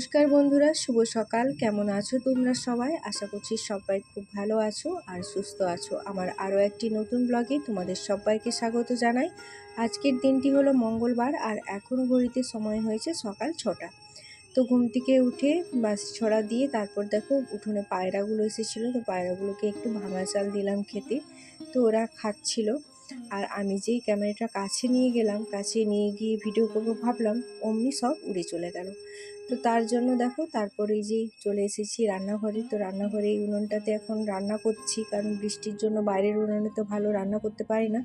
নমস্কার বন্ধুরা, শুভ সকাল। কেমন আছো তোমরা সবাই? আশা করছি সবাই খুব ভালো আছো আর সুস্থ আছো। আমার আরও একটি নতুন ব্লগে তোমাদের সবাইকে স্বাগত জানাই। আজকের দিনটি হলো মঙ্গলবার আর এখনও ঘড়িতে সময় হয়েছে সকাল ছটা। তো ঘুম থেকে উঠে বাস ছড়া দিয়ে তারপর দেখো উঠোনে পায়রাগুলো এসেছিল। তো পায়রাগুলোকে একটু ভাঙা চাল দিলাম খেতে। তো ওরা খাচ্ছিল। আর আমি যেই ক্যামেরাটা কাছে নিয়ে গেলাম, কাছে নিয়ে গিয়ে ভিডিও করব ভাবলাম, অমনি সব উড়ে চলে গেল। তো তার জন্য দেখো, তারপরে যে চলে এসেছি রান্নাঘরে। তো রান্নাঘরে এই উনুনটাতে এখন রান্না করছি, কারণ বৃষ্টির জন্য বাইরের উনুনে তো ভালো রান্না করতে পারি না।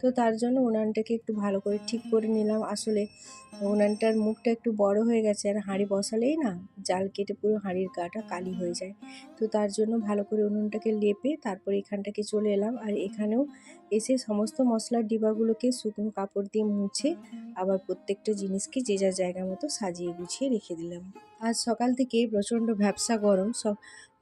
তো তার জন্য উনানটাকে একটু ভালো করে ঠিক করে নিলাম। আসলে উনানটার মুখটা একটু বড় হয়ে গেছে আর হাঁড়ি বসালেই না জাল কেটে পুরো হাঁড়ির গাটা কালি হয়ে যায়। তো তার জন্য ভালো করে উনুনটাকে লেপে তারপর এখানটাকে চলে এলাম আর এখানেও এসে সমস্ত মশলার ডিবাগুলোকে শুকনো কাপড় দিয়ে মুছে আবার প্রত্যেকটা জিনিসকে যে যার জায়গা মতো সাজিয়ে গুছিয়ে রেখে দিলাম। আজ সকাল থেকে প্রচণ্ড ভ্যাবসা গরম। সব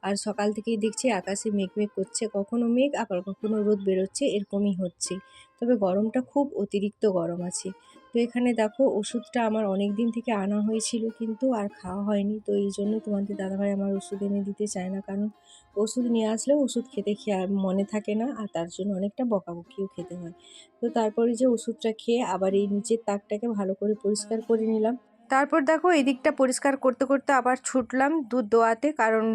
আর সকাল থেকেই দেখছি আকাশে মেঘ মেঘ করছে, কখনো মেঘ, আবার কখনো রোদ বেরোচ্ছে, এরকমই হচ্ছে। তবে গরমটা খুব অতিরিক্ত গরম আছে। তো এখানে দেখো, ওষুধটা আমার অনেক দিন থেকে আনা হয়েছিল কিন্তু আর খাওয়া হয়নি। তো এই জন্য তোমাদের দাদাভাই আমার ওষুধ এনে দিতে চায় না। কারণ ওষুধ নিয়ে আসলেও ওষুধ খেতে খেয়ে মনে থাকে না আর তার জন্য অনেকটা বকাবকিও খেতে হয়। তো তারপরে যে ওষুধটা খেয়ে আবার এই নিচের তাকটাকে ভালো করে পরিষ্কার করে নিলাম। তারপর দেখো এই দিকটা পরিষ্কার করতে করতে আবার ছুটলাম দুধ দোয়াতে, কারণ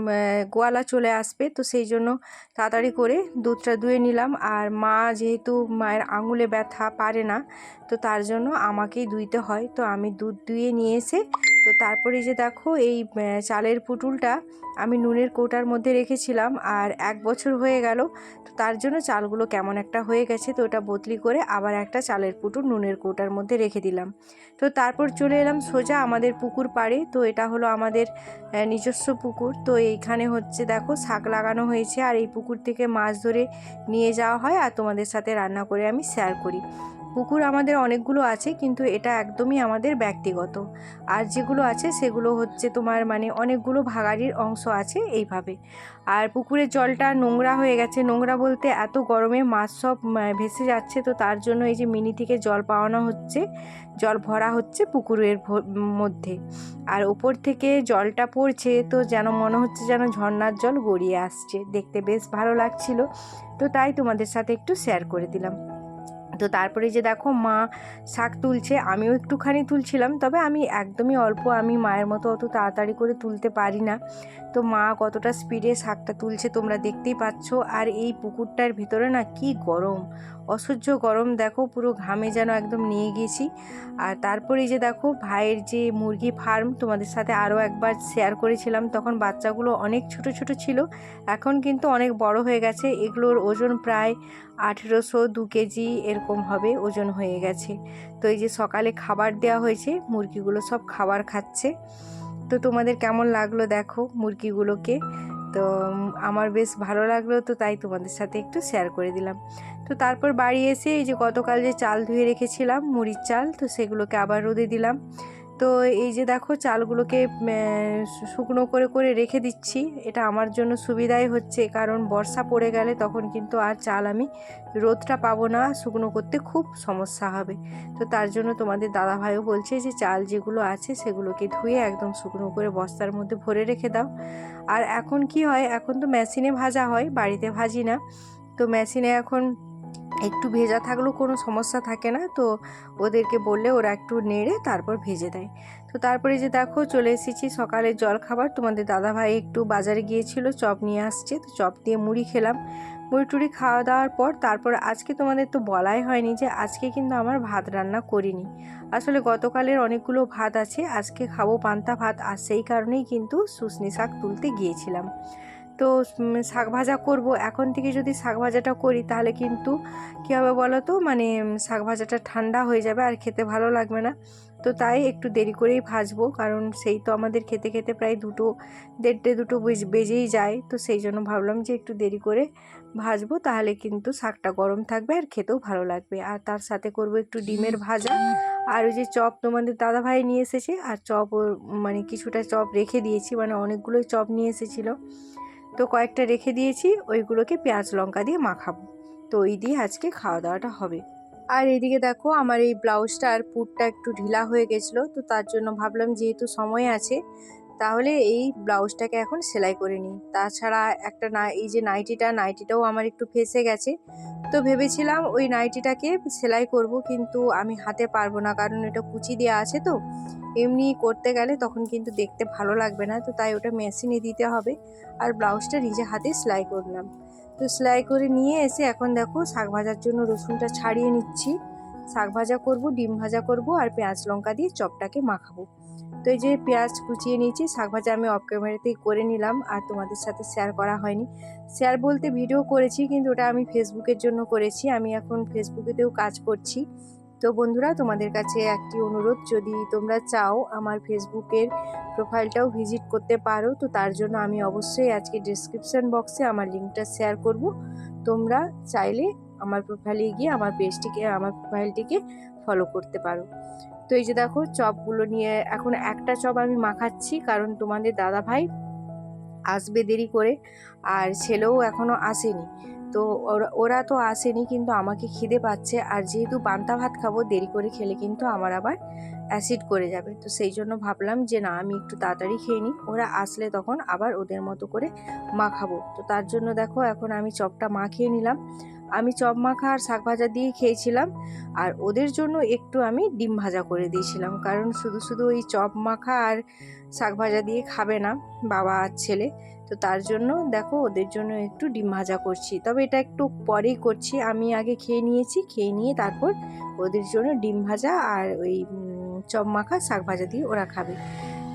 গোয়ালা চলে আসবে, তো সেই জন্য তাড়াতাড়ি করে দুধটা ধুয়ে নিলাম। আর মা যেহেতু মায়ের আঙুলে ব্যথা পারে না, তো তার জন্য আমাকেই দুইতে হয়। তো আমি দুধ ধুয়ে নিয়ে এসে তো তারপরে যে দেখো, এই চালের পুটুলটা আমি নুনের কৌটার মধ্যে রেখেছিলাম আর এক বছর হয়ে গেল, তো তার জন্য চালগুলো কেমন একটা হয়ে গেছে, তো ওটা বদলি করে আবার একটা চালের পুটুল নুনের কৌটার মধ্যে রেখে দিলাম। তো তারপর চলে এলাম সোজা আমাদের পুকুর পাড়ে, তো এটা হলো আমাদের নিজস্ব পুকুর, তো এইখানে হচ্ছে দেখো শাক লাগানো হয়েছে আর এই পুকুর থেকে মাছ ধরে নিয়ে যাওয়া হয় আর তোমাদের সাথে রান্না করে আমি শেয়ার করি। পুকুর আমাদের অনেকগুলো আছে, কিন্তু এটা একদমই আমাদের ব্যক্তিগত। আর যেগুলো আছে, সেগুলো হচ্ছে তোমার মানে অনেকগুলো ভাগাড়ির অংশ আছে এইভাবে। আর পুকুরের জলটা নোংরা হয়ে গেছে। নোংরা বলতে এত গরমে মাছ সব ভেসে যাচ্ছে, তো তার জন্য এই যে মিনি থেকে জল পাওয়ানো হচ্ছে, জল ভরা হচ্ছে পুকুরের মধ্যে। আর ওপর থেকে জলটা পড়ছে, তো যেন মনে হচ্ছে যেন ঝর্নার জল গড়িয়ে আসছে। দেখতে বেশ ভালো লাগছিল। তো তাই তোমাদের সাথে একটু শেয়ার করে দিলাম। তো তারপরে যে দেখো মা শাক তুলছে, আমিও একটুখানি তুলছিলাম, তবে আমি একদমই অল্প, আমি মায়ের মতো অত তাড়াতাড়ি করে তুলতে পারি না। তো মা কতটা স্পিডে শাকটা তুলছে তোমরা দেখতেই পাচ্ছ। আর এই পুকুরটার ভিতরে না কি গরম, অসহ্য গরম, দেখো পুরো ঘামে যেন একদম নিয়ে গেছি। আর তারপরে যে দেখো ভাইয়ের যে মুরগি ফার্ম তোমাদের সাথে আরও একবার শেয়ার করেছিলাম, তখন বাচ্চাগুলো অনেক ছোট ছোট ছিল, এখন কিন্তু অনেক বড় হয়ে গেছে, এগুলোর ওজন প্রায় আঠেরোশো দু কেজি এরকম হবে, ওজন হয়ে গেছে। তো এই যে সকালে খাবার দেওয়া হয়েছে, মুরগিগুলো সব খাবার খাচ্ছে। তো তোমাদের কেমন লাগল দেখো মুরগিগুলোকে। তো আমার বেশ ভালো লাগল, তো তাই তোমাদের সাথে একটু শেয়ার করে দিলাম। তো তারপর বাড়ি এসে এই যে গতকাল যে চাল ধুয়ে রেখেছিলাম, মুড়ির চাল, তো সেগুলোকে আবার রোদে দিলাম। তো এই যে দেখো চালগুলোকে শুকনো করে করে রেখে দিচ্ছি। এটা আমার জন্য সুবিধাই হচ্ছে, কারণ বর্ষা পড়ে গেলে তখন কিন্তু আর চাল আমি রোদটা পাবো না, শুকনো করতে খুব সমস্যা হবে। তো তার জন্য তোমাদের দাদাভাইও বলছে যে, চাল যেগুলো আছে সেগুলোকে ধুয়ে একদম শুকনো করে বস্তার মধ্যে ভরে রেখে দাও। আর এখন কি হয়, এখন তো মেশিনে ভাজা হয়, বাড়িতে ভাজি না। তো মেশিনে এখন একটু ভেজা থাকলেও কোনো সমস্যা থাকে না। তো ওদেরকে বললে ওরা একটু নেড়ে তারপর ভেজে দেয়। তো তারপরে যে দেখো চলে এসেছি সকালের জল খাবার তোমাদের দাদাভাই একটু বাজারে গিয়েছিল, চপ নিয়ে আসছে। তো চপ দিয়ে মুড়ি খেলাম। মুড়ি টুড়ি খাওয়া দাওয়ার পর তারপর আজকে তোমাদের তো বলাই হয়নি যে আজকে কিন্তু আমার ভাত রান্না করিনি। আসলে গতকালের অনেকগুলো ভাত আছে, আজকে খাব পান্তা ভাত। আর সেই কারণেই কিন্তু শুশনি শাক তুলতে গিয়েছিলাম। তো শাক ভাজা করব। এখন থেকে যদি শাক ভাজাটা করি, তাহলে কিন্তু কী হবে বলো তো মানে শাক ভাজাটা ঠান্ডা হয়ে যাবে আর খেতে ভালো লাগবে না। তো তাই একটু দেরি করেই ভাজবো, কারণ সেই তো আমাদের খেতে খেতে প্রায় দুটো, দেড়টে, দুটো বেজেই যায়। তো সেই জন্য ভাবলাম যে একটু দেরি করে ভাজবো, তাহলে কিন্তু শাকটা গরম থাকবে আর খেতেও ভালো লাগবে। আর তার সাথে করব একটু ডিমের ভাজা। আর ওই যে চপ তোমাদের দাদা ভাই নিয়ে এসেছে, আর চপ মানে কিছুটা চপ রেখে দিয়েছি। মানে অনেকগুলোই চপ নিয়ে এসেছিল। তো কয়েকটা রেখে দিয়েছি, ওইগুলোকে পেঁয়াজ, লঙ্কা দিয়ে মাখাবো। তো ওই দিয়ে আজকে খাওয়া দাওয়াটা হবে। আর এদিকে দেখো আমার এই ব্লাউজটা আর পুরটা একটু ঢিলা হয়ে গেছিল, তো তার জন্য ভাবলাম যেহেতু সময় আছে তাহলে এই ব্লাউজটাকে এখন সেলাই করে নিই। তাছাড়া একটা না, এই যে নাইটিটা, নাইটিটাও আমার একটু ফেসে গেছে। তো ভেবেছিলাম ওই নাইটিটাকে সেলাই করব, কিন্তু আমি হাতে পারব না, কারণ এটা কুচি দেওয়া আছে তো। এমনি করতে গেলে তখন কিন্তু দেখতে ভালো লাগবে না, তো তাই ওটা মেশিনে দিতে হবে। আর ব্লাউজটা নিজে হাতে সেলাই করলাম। তো সেলাই করে নিয়ে এসে এখন দেখো শাক ভাজার জন্য রসুনটা ছাড়িয়ে নিচ্ছি। শাক ভাজা করব, ডিম ভাজা করব, আর পেঁয়াজ লঙ্কা দিয়ে চপটাকে মাখাবো। তো এই যে পেঁয়াজ কুচিয়ে নিয়েছি, শাক ভাজা আমি অফ ক্যামেরাতেই করে নিলাম, আর তোমাদের সাথে শেয়ার করা হয়নি। শেয়ার বলতে ভিডিও করেছি, কিন্তু ওটা আমি ফেসবুকের জন্য করেছি। আমি এখন ফেসবুকেতেও কাজ করছি। তো বন্ধুরা, তোমাদের কাছে একটি অনুরোধ, যদি তোমরা চাও আমার ফেসবুকের প্রোফাইলটাও ভিজিট করতে পারো, তো তার জন্য আমি অবশ্যই আজকে ডিসক্রিপশান বক্সে আমার লিঙ্কটা শেয়ার করব। তোমরা চাইলে আমার প্রোফাইলে গিয়ে আমার পেজটিকে আমার প্রোফাইলটিকে ফলো করতে পারো। তো এই যে দেখো চপগুলো নিয়ে এখন একটা চপ আমি মাখাচ্ছি, কারণ তোমাদের দাদা ভাই আসবে দেরি করে আর ছেলেও এখনও আসেনি। তো ওরা তো আসেনি কিন্তু আমাকে খিদে পাচ্ছে আর যেহেতু পান্তা ভাত খাব দেরি করে খেলে কিন্তু আমার আবার অ্যাসিড করে যাবে। তো সেই জন্য ভাবলাম যে না, আমি একটু তাড়াতাড়ি খেয়ে নিই। ওরা আসলে তখন আবার ওদের মতো করে মাখাবো। তো তার জন্য দেখো এখন আমি চপটা মাখিয়ে নিলাম। আমি চপ মাখা আর শাক ভাজা দিয়ে খেয়েছিলাম, আর ওদের জন্য একটু আমি ডিম ভাজা করে দিয়েছিলাম। কারণ শুধু শুধু ওই চপ মাখা আর শাক ভাজা দিয়ে খাবে না বাবা আর ছেলে। তো তার জন্য দেখো ওদের জন্য একটু ডিম ভাজা করছি। তবে এটা একটু পরেই করছি। আমি আগে খেয়ে নিয়েছি, খেয়ে নিয়ে তারপর ওদের জন্য ডিম ভাজা আর ওই চপ মাখা, শাক ভাজা দিয়ে ওরা খাবে।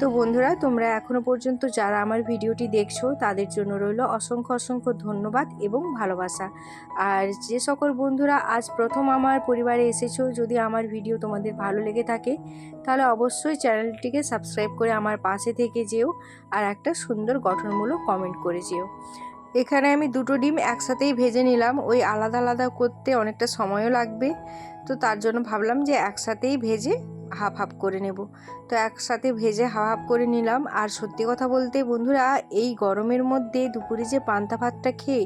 তো বন্ধুরা, তোমরা এখনও পর্যন্ত যারা আমার ভিডিওটি দেখছ, তাদের জন্য রইল অসংখ্য অসংখ্য ধন্যবাদ এবং ভালোবাসা। আর যে সকল বন্ধুরা আজ প্রথম আমার পরিবারে এসেছ, যদি আমার ভিডিও তোমাদের ভালো লেগে থাকে, তাহলে অবশ্যই চ্যানেলটিকে সাবস্ক্রাইব করে আমার পাশে থেকে যেও আর একটা সুন্দর গঠনমূলক কমেন্ট করে যেও। এখানে আমি দুটো ডিম একসাথেই ভেজে নিলাম, ওই আলাদা আলাদা করতে অনেকটা সময়ও লাগবে। তো তার জন্য ভাবলাম যে একসাথেই ভেজে হাফ হাফ করে নেব। তো একসাথে ভেজে হাফ হাফ করে নিলাম। আর সত্যি কথা বলতে বন্ধুরা, এই গরমের মধ্যে দুপুরে যে পান্তা ভাতটা খেয়ে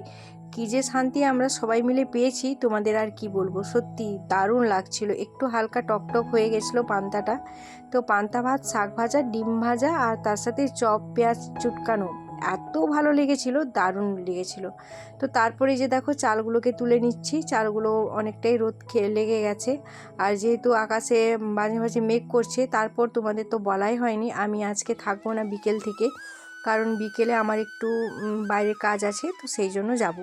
কী যে শান্তি আমরা সবাই মিলে পেয়েছি, তোমাদের আর কি বলব? সত্যি দারুণ লাগছিল। একটু হালকা টকটক হয়ে গেছিল পান্তাটা। তো পান্তা ভাত, শাক ভাজা, ডিম ভাজা আর তার সাথে চপ, পেঁয়াজ চুটকানো। এত ভালো লেগেছিল, দারুণ লেগেছিল। তো তারপরে যে দেখো চালগুলোকে তুলে নিচ্ছি, চালগুলো অনেকটাই রোদ খেয়ে লেগে গেছে। আর যেহেতু আকাশে মাঝে মাঝে মেঘ করছে, তারপর তোমাদের তো বলাই হয়নি, আমি আজকে থাকব না বিকেল থেকে। কারণ বিকেলে আমার একটু বাইরে কাজ আছে, তো সেই জন্য যাব।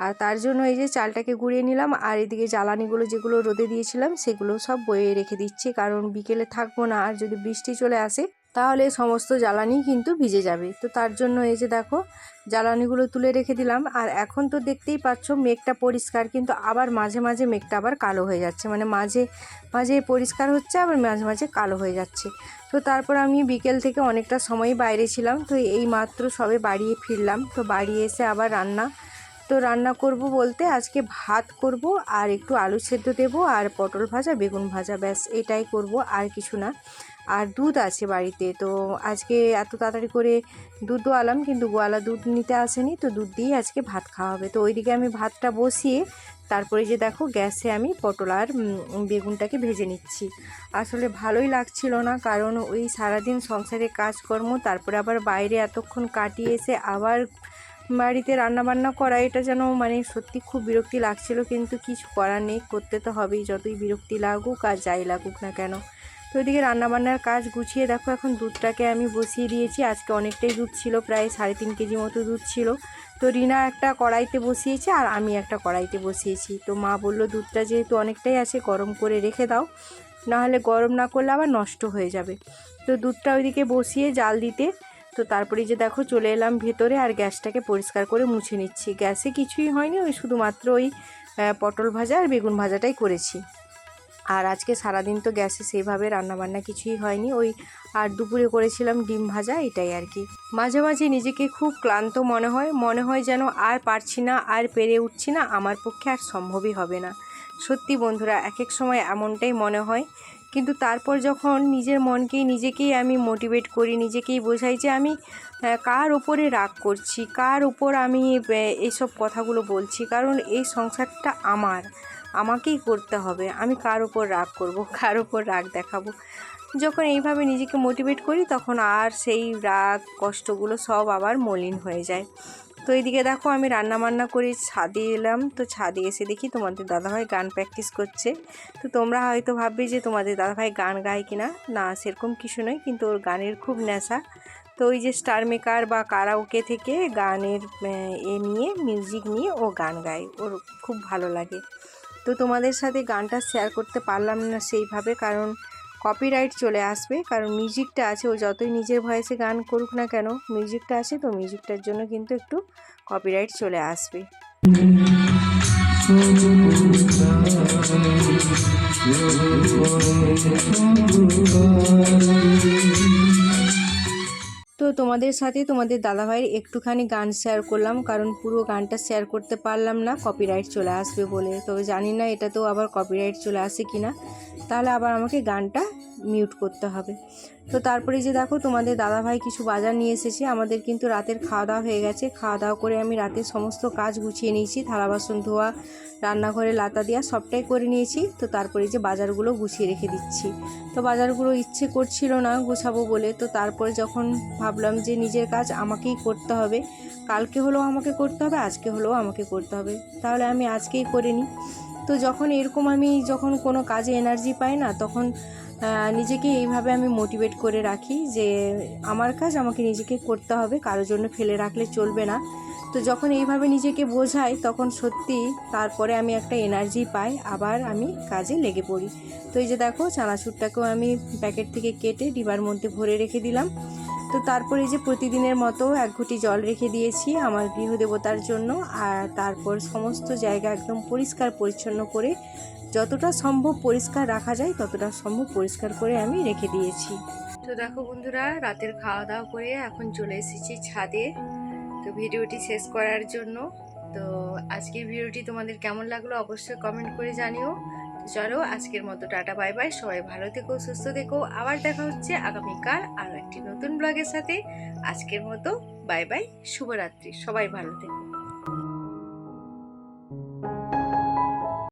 আর তার জন্য এই যে চালটাকে গুঁড়িয়ে নিলাম, আর এদিকে জ্বালানিগুলো যেগুলো রোদে দিয়েছিলাম, সেগুলো সব বয়ে রেখে দিচ্ছি। কারণ বিকেলে থাকব না, আর যদি বৃষ্টি চলে আসে তাহলে সমস্ত জ্বালানি কিন্তু ভিজে যাবে। তো তার জন্য এই যে দেখো, জ্বালানিগুলো তুলে রেখে দিলাম। আর এখন তো দেখতেই পাচ্ছ, মেঘটা পরিষ্কার, কিন্তু আবার মাঝে মাঝে মেঘটা আবার কালো হয়ে যাচ্ছে। মানে মাঝে মাঝে পরিষ্কার হচ্ছে, আবার মাঝে মাঝে কালো হয়ে যাচ্ছে। তো তারপর আমি বিকেল থেকে অনেকটা সময় বাইরে ছিলাম। তো এই মাত্র সবে বাড়িয়ে ফিরলাম। তো বাড়ি এসে আবার রান্না, তো রান্না করব বলতে আজকে ভাত করব, আর একটু আলু সেদ্ধ দেব, আর পটল ভাজা, বেগুন ভাজা, ব্যাস, এটাই করব, আর কিছু না। আর দুধ আছে বাড়িতে। তো আজকে এত তাড়াতাড়ি করে দুধ দোয়ালাম, কিন্তু গোয়ালা দুধ নিতে আসেনি, তো দুধ দিয়েই আজকে ভাত খাওয়া হবে। তো ওইদিকে আমি ভাতটা বসিয়ে, তারপরে যে দেখো গ্যাসে আমি পটল আর বেগুনটাকে ভেজে নিচ্ছি। আসলে ভালোই লাগছিল না, কারণ ওই সারাদিন সংসারে কাজকর্ম, তারপরে আবার বাইরে এতক্ষণ কাটিয়ে এসে আবার বাড়িতে রান্নাবান্না করা, এটা যেন মানে সত্যি খুব বিরক্তি লাগছিল, কিন্তু কিছু করার নেই, করতে তো হবেই, যতই বিরক্তি লাগুক আর যাই লাগুক না কেন। তো ওইদিকে রান্নাবান্নার কাজ গুছিয়ে দেখো, এখন দুধটাকে আমি বসিয়ে দিয়েছি। আজকে অনেকটাই দুধ ছিল, প্রায় সাড়ে তিন কেজি মতো দুধ ছিল। তো রিনা একটা কড়াইতে বসিয়েছে আর আমি একটা কড়াইতে বসিয়েছি। তো মা বলল, দুধটা যেহেতু অনেকটাই আছে, গরম করে রেখে দাও। নাহলে গরম না করলে আবার নষ্ট হয়ে যাবে। তো দুধটা ওইদিকে বসিয়ে জাল দিতে, তো তারপরে যে দেখো চলে এলাম ভেতরে আর গ্যাসটাকে পরিষ্কার করে মুছে নিচ্ছি। গ্যাসে কিছুই হয়নি, ওই শুধুমাত্র ওই পটল ভাজা আর বেগুন ভাজাটাই করেছি। আর আজকে সারাদিন তো গ্যাসে সেইভাবে রান্নাবান্না কিছুই হয়নি। ওই আর দুপুরে করেছিলাম ডিম ভাজা, এটাই আর কি। মাঝে মাঝে নিজেকে খুব ক্লান্ত মনে হয়। মনে হয় যেন আর পারছি না, আর পেরে উঠছি না। আমার পক্ষে আর সম্ভবই হবে না। সত্যি বন্ধুরা এক এক সময় এমনটাই মনে হয়। কিন্তু তারপর যখন নিজের মনকেই, নিজেকেই আমি মোটিভেট করি, নিজেকেই বোঝাই যে আমি কার ওপরে রাগ করছি, কার ওপর আমি এইসব কথাগুলো বলছি, কারণ এই সংসারটা আমার। আমাকেই করতে হবে। আমি কার ওপর রাগ করব, কার ওপর রাগ দেখাবো? যখন এইভাবে নিজেকে মোটিভেট করি, তখন আর সেই রাগ, কষ্টগুলো সব আবার মলিন হয়ে যায়। তো এইদিকে দেখো, আমি রান্না বান্না করে ছাদে এলাম। তো ছাদে এসে দেখি তোমাদের দাদাভাই গান প্র্যাকটিস করছে। তো তোমরা হয়তো ভাববে যে তোমাদের দাদাভাই গান গায় কি না না সেরকম কিছু নয়, কিন্তু ওর গানের খুব নেশা। তো ওই যে স্টার মেকার বা কারাওকে থেকে গানের, এ নিয়ে মিউজিক নিয়ে ও গান গায়। ওর খুব ভালো লাগে। তো তোমাদের সাথে গানটা শেয়ার করতে পারলাম না সেইভাবে, কারণ কপিরাইট চলে আসবে, কারণ মিউজিকটা আছে, ও যতই নিজের ভয়েসে গান করুক না কেন মিউজিকটা আছে, তো মিউজিকটার জন্য কিন্তু একটু কপিরাইট চলে আসবে। তো তোমাদের সাথে তোমাদের দাদাভাইয়ের একটুখানি গান শেয়ার করলাম, কারণ পুরো গানটা শেয়ার করতে পারলাম না কপিরাইট চলে আসবে বলে। তবে জানি না এটা তো আবার কপিরাইট চলে আসে কি না তাহলে আবার আমাকে গানটা মিউট করতে হবে। তো তারপরে যে দেখো, তোমাদের দাদাভাই কিছু বাজার নিয়ে এসেছে। আমাদের কিন্তু রাতের খাওয়া দাওয়া হয়ে গেছে। খাওয়া দাওয়া করে আমি রাতের সমস্ত কাজ গুছিয়ে নিয়েছি। থালা, বাসন ধোয়া, রান্নাঘরে লাতা দেওয়া সবটাই করে নিয়েছি। তো তারপরে যে বাজারগুলো গুছিয়ে রেখে দিচ্ছি। তো বাজারগুলো ইচ্ছে করছিল না গোছাবো বলে। তো তারপরে যখন ভাবলাম যে নিজের কাজ আমাকেই করতে হবে, কালকে হলেও আমাকে করতে হবে, আজকে হলেও আমাকে করতে হবে। তাহলে আমি আজকেই করে নিই। তো যখন এরকম আমি যখন কোনো কাজে এনার্জি পাই না, তখন নিজেকে এইভাবে আমি মোটিভেট করে রাখি যে আমার কাজ আমাকে নিজেকে করতে হবে, কারোর জন্য ফেলে রাখলে চলবে না। তো যখন এইভাবে নিজেকে বোঝাই, তখন সত্যি তারপরে আমি একটা এনার্জি পাই, আবার আমি কাজে লেগে পড়ি। তো এই যে দেখো, চানাচুরটাকেও আমি প্যাকেট থেকে কেটে ডিবার মধ্যে ভরে রেখে দিলাম। তো তারপরে যে প্রতিদিনের মতো এক ঘটি জল রেখে দিয়েছি আমার গৃহদেবতার জন্য। আর তারপর সমস্ত জায়গা একদম পরিষ্কার পরিচ্ছন্ন করে যতটা সম্ভব পরিষ্কার রাখা যায়, ততটা সম্ভব পরিষ্কার করে আমি রেখে দিয়েছি। তো দেখো বন্ধুরা, রাতের খাওয়া দাওয়া করে এখন চলে এসেছি ছাদে। তো ভিডিওটি শেষ করার জন্য, তো আজকের ভিডিওটি তোমাদের কেমন লাগল অবশ্যই কমেন্ট করে জানিও। চলো, আজকের মতো টাটা, বাই বাই। সবাই ভালো থেকো, সুস্থ থেকো। আবার দেখা হচ্ছে আগামীকাল আরও একটি নতুন ব্লগের সাথে। আজকের মতো, বাই বাই, শুভরাত্রি। সবাই ভালো থেকো।